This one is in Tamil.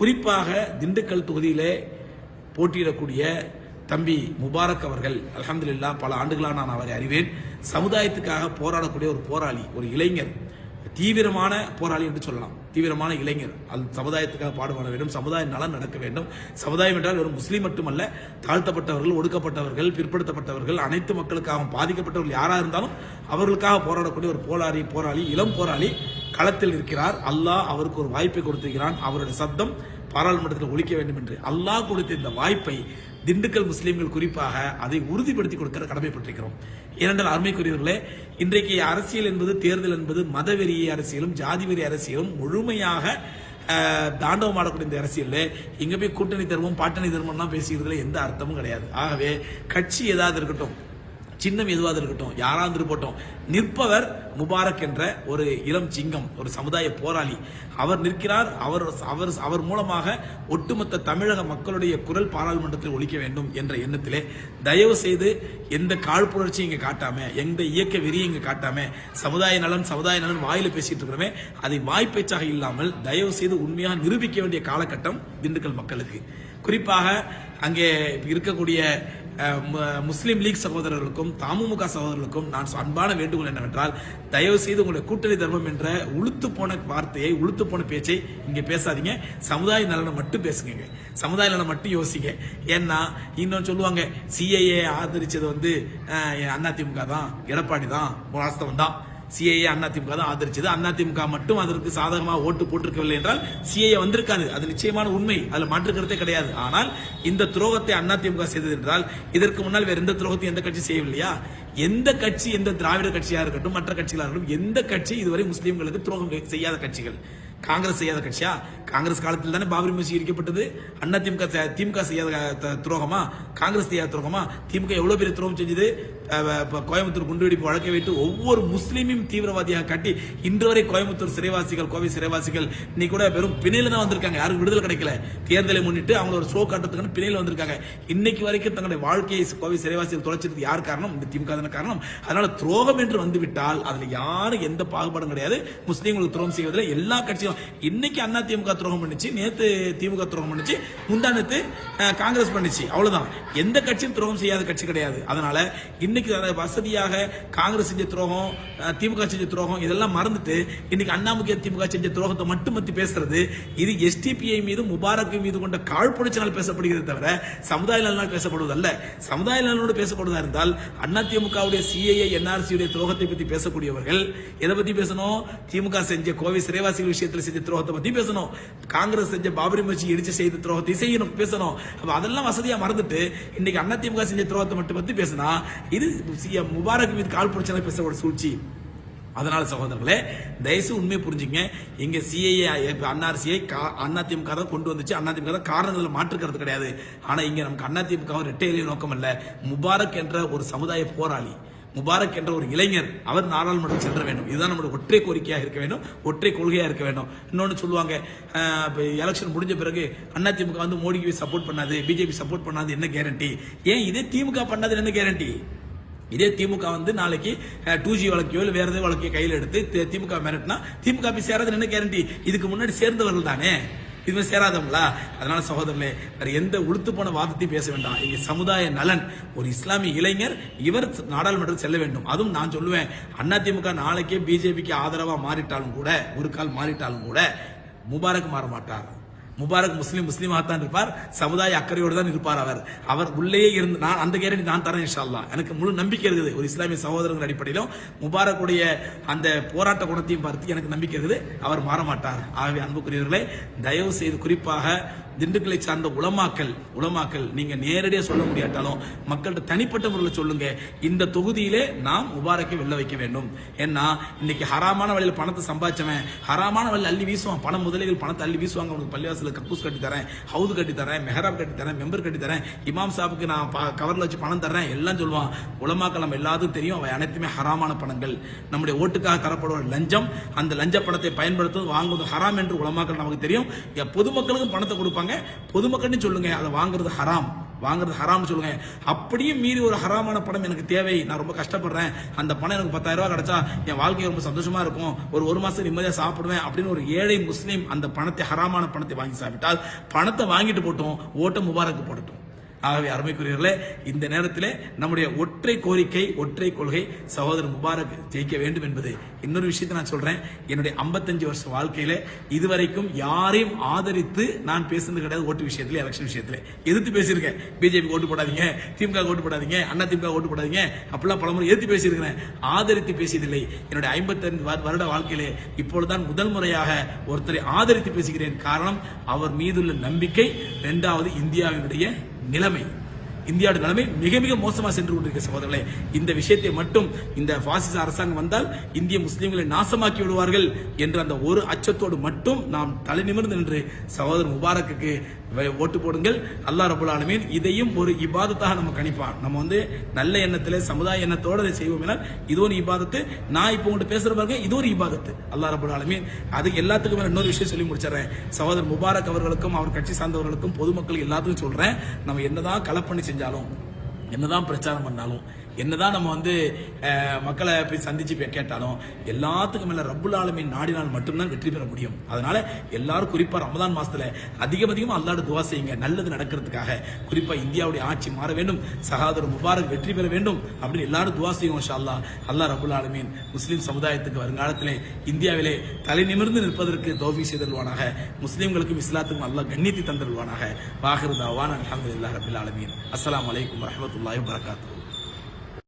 குறிப்பாக திண்டுக்கல் தொகுதியிலே போட்டியிடக்கூடிய தம்பி முபாரக் அவர்கள் அலமதுல்லா பல ஆண்டுகளாக நான் அவரை அறிவேன். சமுதாயத்துக்காக போராடக்கூடிய ஒரு போராளி ஒரு இளைஞர். தீவிரமான போராளி என்று சொல்லலாம். தீவிரமான இளைஞர். அது சமுதாயத்துக்காக பாடுபட வேண்டும் சமுதாய நலன் நடக்க வேண்டும். சமுதாயம் என்றால் வெறும் முஸ்லீம் மட்டுமல்ல தாழ்த்தப்பட்டவர்கள் ஒடுக்கப்பட்டவர்கள் பிற்படுத்தப்பட்டவர்கள் அனைத்து மக்களுக்காகவும் பாதிக்கப்பட்டவர்கள் யாராக இருந்தாலும் அவர்களுக்காக போராடக்கூடிய ஒரு போராளி போராளி இளம் போராளி. களத்தில் இருக்கிறார். அல்லாஹ் அவருக்கு ஒரு வாய்ப்பை கொடுத்திருக்கிறான். அவருடைய சப்தம் பாராளுமன்றத்தில் ஒழிக்க வேண்டும் என்று. அல்லாஹ் கொடுத்த இந்த வாய்ப்பை திண்டுக்கல் முஸ்லீம்கள் குறிப்பாக அதை உறுதிப்படுத்தி கொடுக்கிற கடமைப்பட்டிருக்கிறோம். ஏனென்றால் அருமைக்குரியவர்களே இன்றைக்கு அரசியல் என்பது தேர்தல் என்பது மதவெறி அரசியலும் ஜாதி வெறி அரசியலும் முழுமையாக தாண்டவம் ஆடக்கூடிய இந்த அரசியலில் இங்கே போய் கூட்டணி தருமம் பாட்டணி தருமம்லாம் பேசிக்கிறதுல எந்த அர்த்தமும் கிடையாது. ஆகவே கட்சி ஏதாவது இருக்கட்டும் சின்னம் எதுவாக இருக்கட்டும் யாராவது இருப்பட்டும் நிற்பவர் முபாரக் என்ற ஒரு இளம் சிங்கம் ஒரு சமுதாய போராளி. அவர் நிற்கிறார் அவர் அவர் அவர் மூலமாக ஒட்டுமொத்த தமிழக மக்களுடைய குரல் பாராளுமன்றத்தில் ஒழிக்க வேண்டும் என்ற எண்ணத்திலே தயவு செய்து எந்த காழ்ப்புணர்ச்சியும் இங்கே காட்டாம எந்த இயக்க வெறியும் இங்கே காட்டாம சமுதாய நலன் சமுதாய நலன் வாயில பேசிட்டு இருக்கிறோமே அதை வாய்ப்பேச்சாக இல்லாமல் தயவு செய்து உண்மையாக நிரூபிக்க வேண்டிய காலகட்டம் திண்டுக்கல் மக்களுக்கு. குறிப்பாக அங்கே இருக்கக்கூடிய முஸ்லீம் லீக் சகோதரர்களுக்கும் தமுமுக சகோதரர்களுக்கும் நான் அன்பான வேண்டுகோள் என்னவென்றால் தயவு செய்து உங்களுடைய கூட்டணி தர்மம் என்ற உளுத்து போன வார்த்தையை உளுத்து போன பேச்சை இங்க பேசாதீங்க. சமுதாய நலனை மட்டும் பேசுங்க சமுதாய நலனை மட்டும் யோசிங்க. ஏன்னா இன்னொன்று சொல்லுவாங்க சிஐஏ ஆதரிச்சது வந்து அதிமுக தான் எடப்பாடி தான் வாஸ்தவம் தான். சிஐஏ அதிமுக தான் ஆதரிச்சது. அதிமுக மட்டும் அதற்கு சாதகமாக ஓட்டு போட்டிருக்கவில்லை என்றால் சிஐஏ வந்திருக்காது. அது நிச்சயமான உண்மை. அதில் மாற்று கருத்தே கிடையாது. ஆனால் இந்த துரோகத்தை அதிமுக செய்தது என்றால் இதற்கு முன்னால் வேற எந்த துரோகத்தையும் எந்த கட்சி செய்யவில்லையா? எந்த கட்சி எந்த திராவிட கட்சியாக இருக்கட்டும் மற்ற கட்சிகளாக இருக்கட்டும் எந்த கட்சி இதுவரை முஸ்லீம்களுக்கு துரோகம் செய்யாத கட்சிகள்? காங்கிரஸ் செய்யாத கட்சியா? காங்கிரஸ் காலத்தில் தானே பாபரி மசூதி இடிக்கப்பட்டது அண்ணா திமுக திமுக செய்யாத துரோகமா? காங்கிரஸ் செய்யாத துரோகமா? திமுக எவ்வளவு பெரிய துரோகம் செஞ்சது? கோயம்புத்தூர் குண்டுவெடிப்பு வழக்கை வைத்து ஒவ்வொரு முஸ்லீமையும் தீவிரவாதியாக காட்டி இன்று வரை கோயம்புத்தூர் சிறைவாசிகள் கோவை சிறைவாசிகள் இன்னைக்கு கூட வெறும் பிணையில தான் வந்திருக்காங்க. யாரும் விடுதலை கிடைக்கல. தேர்தலை முன்னிட்டு அவங்க ஒரு ஷோ காட்டுறதுக்கு பிணையில வந்திருக்காங்க. இன்னைக்கு வரைக்கும் தங்களுடைய வாழ்க்கையை கோவை சிறைவாசிகள் தொலைச்சதுக்கு யார் காரணம்? இந்த திமுக தான காரணம். அதனால துரோகம் என்று வந்துவிட்டால் அதுல யாரும் எந்த பாகுபாடும் கிடையாது. முஸ்லீம்களுக்கு துரோகம் செய்வதில் எல்லா கட்சியும் இன்னைக்கு அண்ணா திமுக துரோகம் பண்ணிச்சு நேத்து திமுக துரோகம் பண்ணிச்சு முந்தானத்து காங்கிரஸ் பண்ணிச்சு. அவ்வளவுதான். எந்த கட்சியும் துரோகம் செய்யாத கட்சி கிடையாது. அதனால இன்னைக்கு வசதியாக காங்கிரஸ் செஞ்ச துரோகம் திமுக செஞ்ச துரோகம் இதெல்லாம் மறந்துட்டு இன்னைக்கு அண்ணாமுக திமுக செஞ்ச துரோகத்தை மட்டும் பத்தி பேசுறது இது எஸ்டிபிஐ மீது முபாரக் மீது கொண்ட காழ்ப்புணர்ச்சினால் பேசப்படுகிறது தவிர சமுதாய நலனால் பேசப்படுவதல்ல. சமுதாய நலனோடு பேசப்படுவதா இருந்தால் அண்ணா திமுகவுடைய சிஐஏ என்ஆர்சியுடைய துரோகத்தை பத்தி பேசக்கூடியவர்கள் எதை பத்தி பேசணும்? திமுக செஞ்ச கோவை சிறைவாசிகள் விஷயத்தில் செஞ்ச துரோகத்தை பத்தி பேசணும். காங்கிரஸ் செஞ்ச பாபரி மச்சி இடிச்சு செய்த துரோகத்தை செய்யணும் பேசணும். அப்ப அதெல்லாம் வசதியா மறந்துட்டு இன்னைக்கு அண்ணா செஞ்ச துரோகத்தை மட்டும் பத்தி பேசினா இது முபாரக் மீது கால் பிரச்சனை ஒரு சூழ்ச்சி. அதனால சகோதரர்களே தயவுசு உண்மையை புரிஞ்சுங்க இங்க சிஐஏ அன்னார்சியை அதிமுக தான் கொண்டு வந்துச்சு. அதிமுக தான் காரணங்களை மாற்றுக்கிறது கிடையாது. ஆனா இங்க நமக்கு அதிமுக ரெட்டை இலைய நோக்கம் அல்ல. முபாரக் என்ற ஒரு சமுதாய போராளி முபாரக் என்ற ஒரு இளைஞர் அவர் நாடாளுமன்றம் செல்ல வேண்டும். இதுதான் நம்மளுடைய ஒற்றை கோரிக்கையாக இருக்க வேண்டும். ஒற்றை கொள்கையாக இருக்க வேண்டும். இன்னொன்று சொல்லுவாங்க எலெக்ஷன் முடிஞ்ச பிறகு அதிமுக வந்து மோடிக்கு சப்போர்ட் பண்ணாது பிஜேபி சப்போர்ட் பண்ணாது என்ன கேரண்டி ஏன் இதே திமுக பண்ணாது என்ன கேரண்டி இதே திமுக வந்து நாளைக்கு டூ ஜி வழக்கையோ இல்லை வேற ஏதோ வழக்கையோ கையில் எடுத்து திமுக மிரட்டினா திமுக போய் சேரது என்ன கேரண்டி இதுக்கு முன்னாடி சேர்ந்தவர்கள் தானே? இதுவுமே சேராதவங்களா? அதனால சகோதரர்களே வேற எந்த உளுத்து போன வாதத்தையும் பேச வேண்டாம். இங்க சமுதாய நலன் ஒரு இஸ்லாமிய இளைஞர் இவர் நாடாளுமன்றம் செல்ல வேண்டும். அதுவும் நான் சொல்லுவேன். அதிமுக நாளைக்கே பிஜேபிக்கு ஆதரவா மாறிட்டாலும் கூட ஒரு கால் மாறிட்டாலும் கூட முபாரக் மாற மாட்டார். முபாரக் முஸ்லீம் முஸ்லீமாக தான் இருப்பார். சமுதாய அக்கறையோடு தான் இருப்பார் அவர். அவர் உள்ளேயே இருந்து நான் அந்த கேரண்டி நான் தரேன் இன்ஷால்லா எனக்கு முழு நம்பிக்கை இருக்குது. ஒரு இஸ்லாமிய சகோதரர்கள் அடிப்படையிலும் முபாரக்குடைய அந்த போராட்ட குணத்தையும் பார்த்து எனக்கு நம்பிக்கை இருக்குது. அவர் மாற மாட்டார் ஆகவே அன்புக்குரியவர்களே தயவு செய்து குறிப்பாக திண்டுக்கலை சார்ந்த உலமாக்கல் உளமாக்கல் நீங்க நேரடியாக சொல்ல முடியாட்டாலும் மக்கள்கிட்ட தனிப்பட்ட முறையில் சொல்லுங்க. இந்த தொகுதியிலே நாம் முபாரக்கை வெல்ல வைக்க வேண்டும். ஏன்னா இன்னைக்கு ஹராமான வழியில் பணத்தை சம்பாதிச்சவன் ஹராமான வழியில் அள்ளி வீசுவான். பணம் முதலிகள் பணத்தை அள்ளி வீசுவாங்க. உனக்கு பள்ளிவாசல கக்கூஸ் கட்டி தரேன் ஹவுது கட்டி தரேன் மெஹராப் கட்டி தரேன் மெம்பர் கட்டி தரேன் இமாம் சாபுக்கு நான் ப- கவர்ல வச்சு பணம் தர்றேன் எல்லாம் சொல்லுவான். உலமாக்கள் நம்ம எல்லாத்துக்கும் தெரியும். அவை அனைத்துமே ஹராமான பணங்கள். நம்முடைய ஓட்டுக்காக தரப்படுவோம் லஞ்சம் அந்த லஞ்ச பணத்தை பயன்படுத்துவது வாங்குவது ஹராம் என்று உளமாக்கல் நமக்கு தெரியும். பொதுமக்களுக்கும் பணத்தை கொடுப்பாங்க. பொதுமக்கள்னு சொல்லுங்க அதை வாங்குறது ஹராம். வாங்குறது ஹராம்னு சொல்லுங்க. அப்படியும் மீறி ஒரு ஹராமான பணம் எனக்கு தேவை. நான் ரொம்ப கஷ்டப்படுறேன். அந்த பணம் எனக்கு பத்தாயிரம் ரூபாய் கிடைச்சா என் வாழ்க்கை ரொம்ப சந்தோஷமா இருக்கும். ஒரு ஒரு மாசம் நிம்மதியாக சாப்பிடுவேன் அப்படின்னு ஒரு ஏழை முஸ்லீம் அந்த பணத்தை ஹராமான பணத்தை வாங்கி சாப்பிட்டால் பணத்தை வாங்கிட்டு போட்டோம் ஓட்ட முபாரக்கு போடட்டும். ஆகவே அருமைக்குரியவர்களே இந்த நேரத்தில் நம்முடைய ஒற்றை கோரிக்கை ஒற்றை கொள்கை சகோதரர் முபாரக் ஜெயிக்க வேண்டும் என்பது இன்னொரு விஷயத்தை நான் சொல்றேன். என்னுடைய 55 வருஷ வாழ்க்கையில இதுவரைக்கும் யாரையும் ஆதரித்து நான் பேசுனது கிடையாது ஓட்டு விஷயத்துல எலெக்ஷன் விஷயத்துல. எதிர்த்து பேசியிருக்கேன். பிஜேபி ஓட்டு போடாதீங்க திமுக ஓட்டு போடாதீங்க அண்ணா திமுக ஓட்டு போடாதீங்க அப்படிலாம் பலமுறை எதிர்த்து பேசியிருக்கிறேன். ஆதரித்து பேசியதில்லை. என்னுடைய 55 வருட வாழ்க்கையிலே இப்பொழுதுதான் முதல் முறையாக ஒருத்தரை ஆதரித்து பேசுகிறேன். காரணம் அவர் மீதுள்ள நம்பிக்கை இரண்டாவது இந்தியாவினுடைய நிலைமை இந்தியாவோட நிலைமை மிக மிக மோசமாக சென்று கொண்டிருக்க சகோதரர்களே இந்த விஷயத்தை மட்டும் இந்த பாசிச அரசாங்கம் வந்தால் இந்திய முஸ்லீம்களை நாசமாக்கி விடுவார்கள் என்ற அந்த ஒரு அச்சத்தோடு மட்டும் நாம் தலை நிமிர்ந்து நின்று சகோதரர் முபாரக்குக்கு ஓட்டு போடுங்கள். அல்லாஹ் ரபுல் ஆலமீன் இதையும் ஒரு இபாதத்தாக நம்ம கணிப்பான். நம்ம வந்து நல்ல எண்ணத்துல சமுதாய எண்ணத்தோட அதை செய்வோம் இது ஒரு இபாதத்து. நான் இப்போ உங்கள்கிட்ட பேசுற பாருங்க இது ஒரு இபாதத்து. அல்லாஹ் ரபுல் ஆலமீன் அது எல்லாத்துக்கும் இன்னொரு விஷயம் சொல்லி முடிச்சிடறேன். சகோதரர் முபாரக் அவர்களுக்கும் அவர் கட்சி சார்ந்தவர்களுக்கும் பொதுமக்கள் எல்லாத்துக்கும் சொல்றேன். நம்ம என்னதான் களப்பண்ணி செஞ்சாலும் என்னதான் பிரச்சாரம் பண்ணாலும் என்னதான் நம்ம வந்து மக்களை போய் சந்திச்சு போய் கேட்டாலும் எல்லாத்துக்கும் மேல ரப்புல் ஆலமி நாடினால் மட்டும்தான் வெற்றி பெற முடியும். அதனால எல்லாரும் குறிப்பா ரமதான் மாசத்துல அதிகம் அதிகமா அல்லாட துவா செய்யுங்க. நல்லது நடக்கிறதுக்காக குறிப்பா இந்தியாவுடைய ஆட்சி மாற வேண்டும். சகாதர் முபாரக் வெற்றி பெற வேண்டும் அப்படின்னு எல்லாரும் துவா செய்வோம் ஷா அல்லா அல்லாஹ் ரபுல் ஆலமீன் முஸ்லீம் சமுதாயத்துக்கு வருங்காலத்திலே இந்தியாவிலே தலை நிமிர்ந்து நிற்பதற்கு தோஃபி செய்தல்வானாக முஸ்லீம்களுக்கும் இஸ்லாத்துக்கும் அல்லா கண்ணியத்தை தந்தல்வானாக வாஹிரு அலமது இல்லா ரபுல் ஆலமீன். அஸ்லாம் வலைக்கம் வரஹ்மத்துல்லாஹி வபரகாத்துஹு.